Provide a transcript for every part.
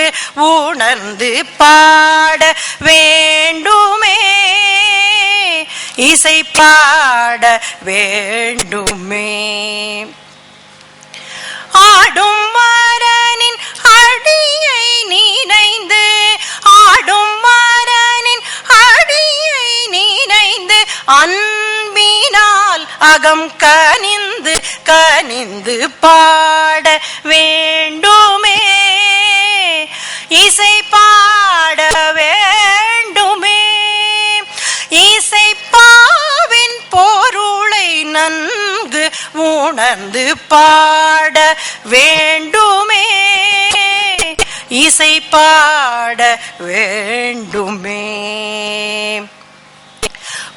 என்று உணர்ந்து பாட வேண்டுமே. இசை பாட வேண்டுமே. ஆடும் மரனின் அடியை நினைந்து ஆடும் மரனின் அடியை நினைந்து அன்பினால் அகம் கனிந்து கனிந்து பா உணர்ந்து பாட வேண்டுமே. இசை பாட வேண்டுமே.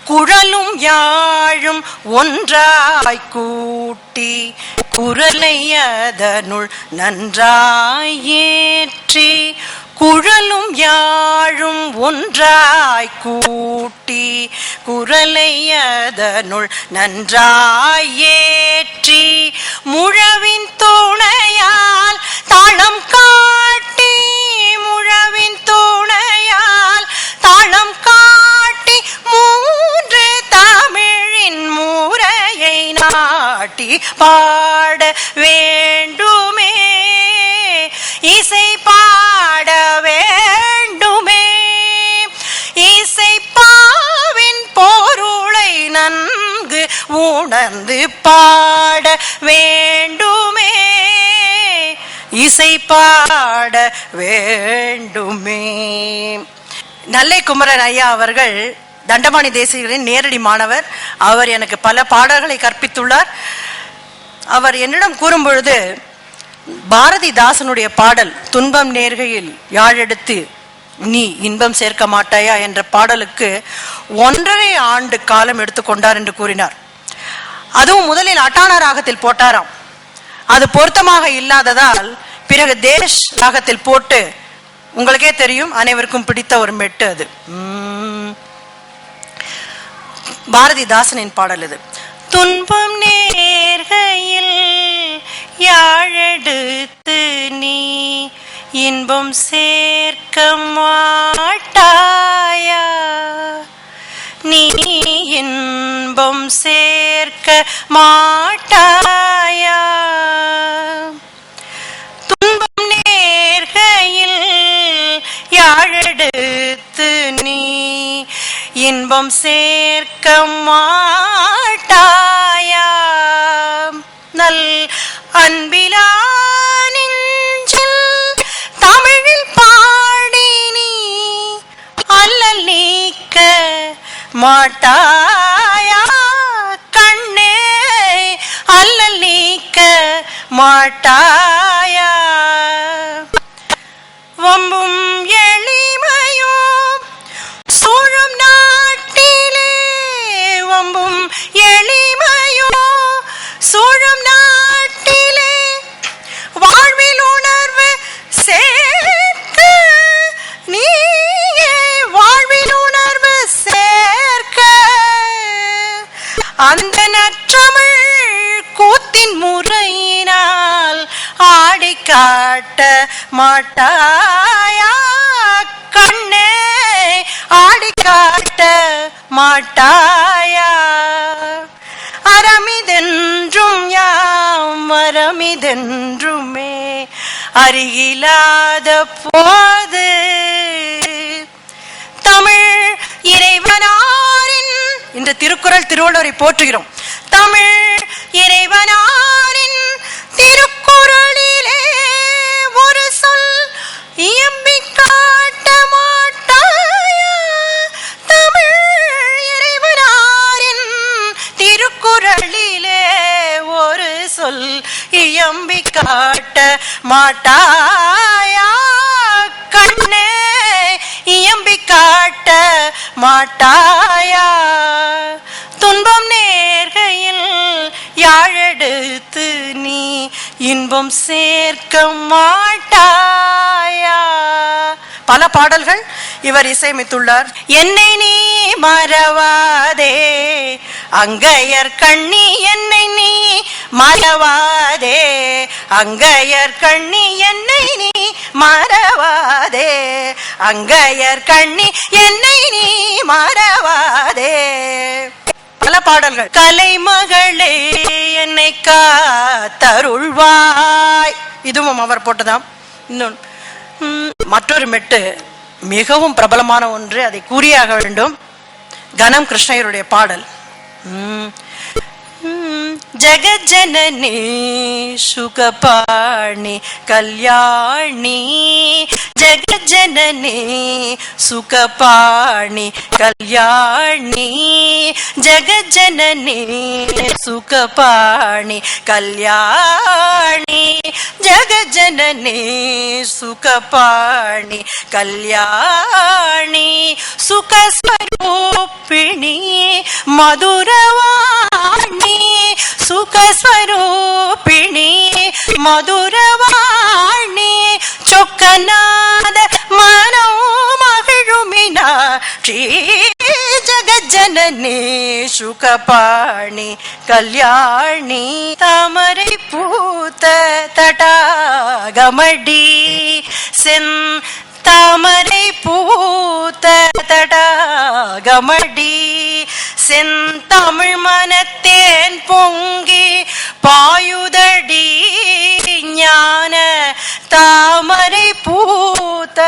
குழலும் யாழும் ஒன்றாய் கூட்டி குரலை அதனுள் நன்றாய் ஏற்றி குழலும் யாழும் ஒன்றாய் கூட்டி குரலை அதனுள் நன்றாய் ஏற்றி முழவின் துணையால் தாளம் காட்டி முழவின் துணையால் தாளம் காட்டி மூன்று தமிழின் மூரையை நாட்டி பாட வேண்டுமே. இசை பா உணர்ந்து பாட வேண்டுமே. இசை பாட வேண்டுமே. நல்லை குமரன் ஐயா அவர்கள் தண்டபாணி தேசிகரின் நேரடி மாணவர். அவர் எனக்கு பல பாடல்களை கற்பித்துள்ளார். அவர் என்னிடம் கூறும் பொழுது பாரதிதாசனுடைய பாடல் துன்பம் நேர்கையில் யாழெடுத்து நீ இன்பம் சேர்க்க மாட்டாயா என்ற பாடலுக்கு ஒன்றரை ஆண்டு காலம் எடுத்துக்கொண்டார் என்று கூறினார். அதுவும் முதலில் அட்டான ராகத்தில் போட்டாராம். அது பொருத்தமாக இல்லாததால் பிறகு தேஷ் ராகத்தில் போட்டு உங்களுக்கே தெரியும் அனைவருக்கும் பிடித்த ஒரு மெட்டு அது. பாரதிதாசனின் பாடல் இது. துன்பம் நேர்கையில் யாழெடுத்து நீ இன்பம் சேர்க்க மாட்டாயா நீ இன்பம் சேர்க்க மாட்டாயா? துன்பம் நேர்கையில் யாழெடுத்து நீ இன்பம் சேர்க்க மாட்டாயா? நல் அன்பிலா மாட்டா மாட்டாயா காட்ட மாட்டாயா? கண்ணே ஆடி காட்ட மாட்டாயா? அறமிதென்றும் யாம் அறமிதென்றுமே அருகிலாத போது. தமிழ் இறைவனாரின் இந்த திருக்குறள் திருவள்ளுவரை போற்றுகிறோம். தமிழ் இறைவனார் மாட்டாயா? கண்ணே இயம்பி காட்ட மாட்டாயா? துன்பம் நேர்கையில் யாழெடுத்து நீ இன்பம் சேர்க்க மாட்டாய் பல பாடல்கள் இவர் இசையமைத்துள்ளார். என்னை நீ மறவாதே அங்கையர் கண்ணி என்னை நீ மறவாதே அங்கையர் கண்ணி என்னை நீ மறவாதே அங்கையர் கண்ணி என்னை நீ மறவாதே. பல பாடல்கள். கலைமகளே என்னை காத்தருள்வாய். இதுவும் அவர் போட்டதாம். இன்னொன்று மற்றொரு மெட்டு மிகவும் பிரபலமான ஒன்று அதை கூறியாக வேண்டும். கனம் கிருஷ்ணயருடைய பாடல். ம். ஜெகஜனனி சுகபாணி கல்யாணி ஜெகஜனனி சுகபாணி கல்யாணி ஜெகஜனனி சுகபாணி கல்யாணி ஜெகஜனனி சுகபாணி கல்யாணி சுகஸ்வரூபிணி மதுரவாணி சுகஸ்வரூபிணி மதுரவாணி ಚೊಕ್ಕನಾದ ಮಾನವ ಮಹಿಳುಮಿನ ಶ್ರೀ ಜಗಜ್ಜನನೇ ಶುಕಪಾಣಿ ಕಲ್ಯಾಣಿ ತಾಮರೆ ಪೂತ ತಟಾಗಮಡಿ ಸೆನ್ தாமரை பூத்த தடாகமடி செந்தமிழ் மனத்தேன் பொங்கி பாயுதடி ஞான தாமரை பூத்த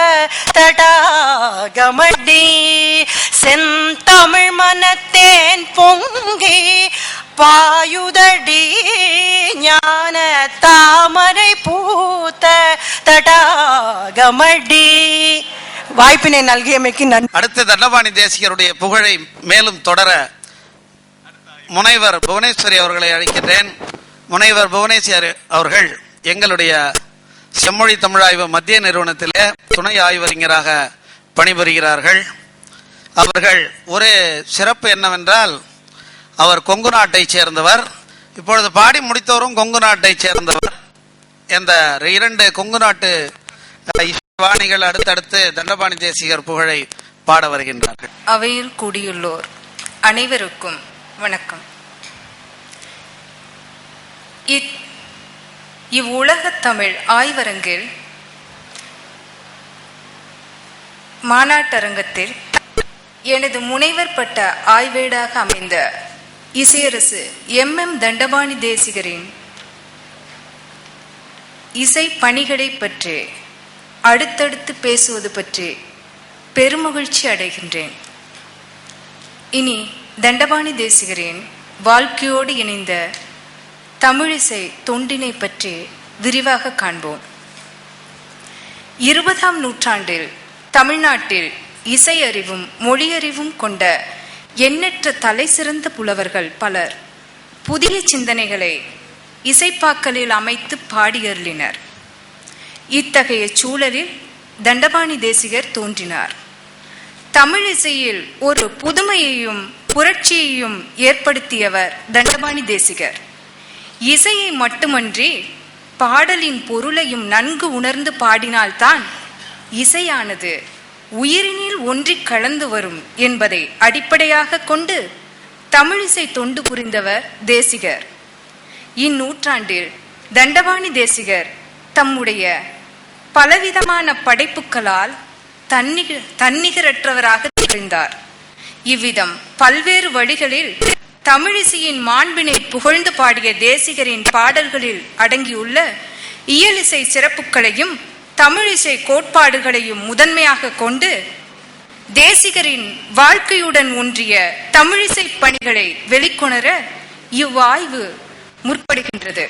தடாகமடி செந்தமிழ் மனத்தேன் பொங்கி பாயுதடி ஞான தாமரை பூத்த தடாகமடி. வாய்ப்பினை நல்கியமைக்கு நன்றி. அடுத்து தண்டபாணி தேசிகருடைய புகழை மேலும் தொடர முனைவர் புவனேஸ்வரி அவர்களை அழைக்கின்றேன். முனைவர் புவனேஸ்வரி அவர்கள் எங்களுடைய செம்மொழி தமிழாய்வு மத்திய நிறுவனத்திலே துணை ஆய்வறிஞராக பணிபுரிகிறார்கள். அவர்கள் ஒரு சிறப்பு என்னவென்றால் அவர் கொங்கு நாட்டைச் சேர்ந்தவர். இப்பொழுது பாடி முடித்தவரும் கொங்கு நாட்டைச் சேர்ந்தவர். இந்த இரண்டு கொங்கு நாட்டு வாணிகள் அடுத்தடுத்து தண்டபாணி தேசிகர் புகழை பாட வருகின்றார்கள். அவையில் கூடியுள்ளோர் அனைவருக்கும் வணக்கம். இத் இவ்வுலகத் தமிழ் ஆய்வரங்கில் மாநாட்டரங்கத்தில் எனது முனைவர் பட்ட ஆய்வேடாக அமைந்த இசையரசு எம். எம். தண்டபாணி தேசிகரின் இசை பணிகளை பற்றி அடுத்தடுத்து பேசுவது பற்றி பெருமகிழ்ச்சி அடைகின்றேன். இனி தண்டபாணி தேசிகரின் வாழ்க்கையோடு இணைந்த தமிழிசை தொண்டினை பற்றி விரிவாக காண்போம். இருபதாம் நூற்றாண்டில் தமிழ்நாட்டில் இசையறிவும் மொழியறிவும் கொண்ட எண்ணற்ற தலை சிறந்த புலவர்கள் பலர் புதிய சிந்தனைகளை இசைப்பாக்கலில் அமைத்து பாடியருளினர். இத்தகைய சூழலில் தண்டபாணி தேசிகர் தோன்றினார். தமிழ் இசையில் ஒரு புதுமையையும் புரட்சியையும் ஏற்படுத்தியவர் தண்டபாணி தேசிகர். இசையை மட்டுமன்றி பாடலின் பொருளையும் நன்கு உணர்ந்து பாடினால்தான் இசையானது உயிரினில் ஒன்றிக் கலந்து வரும் என்பதை அடிப்படையாக கொண்டு தமிழிசை தொண்டு புரிந்தவர் தேசிகர். இந்நூற்றாண்டில் தண்டபாணி தேசிகர் தம்முடைய பலவிதமான படைப்புகளால் தன்னிக தன்னிகரற்றவராக திகழ்ந்தார். இவ்விதம் பல்வேறு வழிகளில் தமிழிசையின் மாண்பினை புகழ்ந்து பாடிய தேசிகரின் பாடல்களில் அடங்கியுள்ள இயலிசை சிறப்புகளையும் தமிழிசை கோட்பாடுகளையும் முதன்மையாக கொண்டு தேசிகரின் வாழ்க்கையுடன் ஒன்றிய தமிழிசை பணிகளை வெளிக்கொணர இவ்வாய்வு முற்படுகின்றது.